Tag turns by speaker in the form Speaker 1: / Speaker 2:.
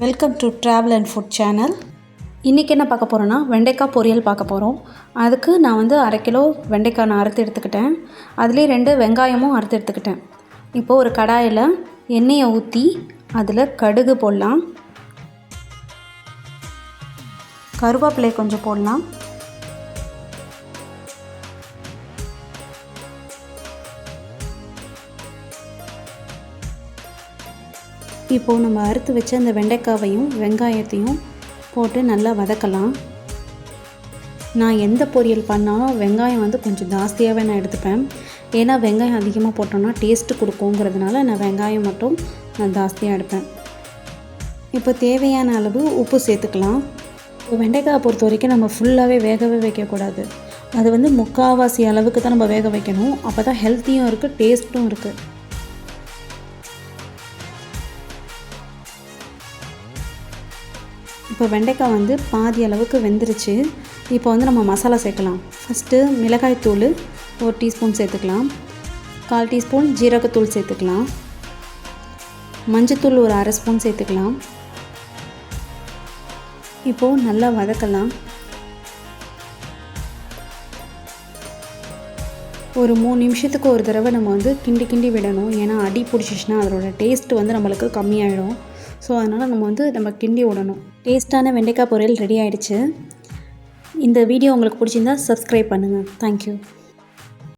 Speaker 1: Welcome to travel and food channel இன்றைக்கி என்ன பார்க்க போகிறோன்னா வெண்டைக்காய் பொரியல் பார்க்க போகிறோம் அதுக்கு நான் வந்து அரை கிலோ வெண்டைக்காய் நான் அறுத்து எடுத்துக்கிட்டேன். அதுலேயே ரெண்டு வெங்காயமும் அறுத்து எடுத்துக்கிட்டேன். இப்போது ஒரு கடாயில் எண்ணெயை ஊற்றி அதில் கடுகு போடலாம். கருவேப்பிலை கொஞ்சம் போடலாம். இப்போது நம்ம அறுத்து வச்ச அந்த வெண்டைக்காவையும் வெங்காயத்தையும் போட்டு நல்லா வதக்கலாம். நான் எந்த பொரியல் பண்ணாலும் வெங்காயம் வந்து கொஞ்சம் ஜாஸ்தியாகவே நான் எடுத்துப்பேன். ஏன்னா வெங்காயம் அதிகமாக போட்டோம்னா டேஸ்ட்டு கொடுக்குங்கிறதுனால நான் வெங்காயம் மட்டும் நான் ஜாஸ்தியாக எடுப்பேன். இப்போ தேவையான அளவு உப்பு சேர்த்துக்கலாம். இப்போ வெண்டைக்காயை பொறுத்த வரைக்கும் நம்ம ஃபுல்லாகவே வேகவே வைக்கக்கூடாது. அது வந்து முக்கால்வாசி அளவுக்கு தான் நம்ம வேக வைக்கணும். அப்போ தான் ஹெல்த்தியும் இருக்குது டேஸ்ட்டும் இருக்குது இப்போ வெண்டைக்காய் வந்து பாதி அளவுக்கு வெந்துருச்சு. இப்போ வந்து நம்ம மசாலா சேர்க்கலாம். ஃபஸ்ட்டு மிளகாய் தூள் ஒரு டீஸ்பூன் சேர்த்துக்கலாம். கால் டீஸ்பூன் ஜீரகத்தூள் சேர்த்துக்கலாம். மஞ்சத்தூள் ஒரு அரை ஸ்பூன் சேர்த்துக்கலாம். இப்போது நல்லா வதக்கலாம். ஒரு மூணு நிமிஷத்துக்கு ஒரு தடவை நம்ம வந்து கிண்டி கிண்டி விடணும். ஏன்னா அடி பிடிச்சிச்சின்னா அதோடய டேஸ்ட் வந்து நம்மளுக்கு கம்மியாயிடும். ஸோ அதனால் நம்ம வந்து நம்ம கிண்டி விடணும் டேஸ்ட்டான வெண்டைக்காய் பொரியல் ரெடி ஆகிடுச்சு இந்த வீடியோ உங்களுக்கு பிடிச்சிருந்தா சப்ஸ்கிரைப் பண்ணுங்கள் தேங்க்யூ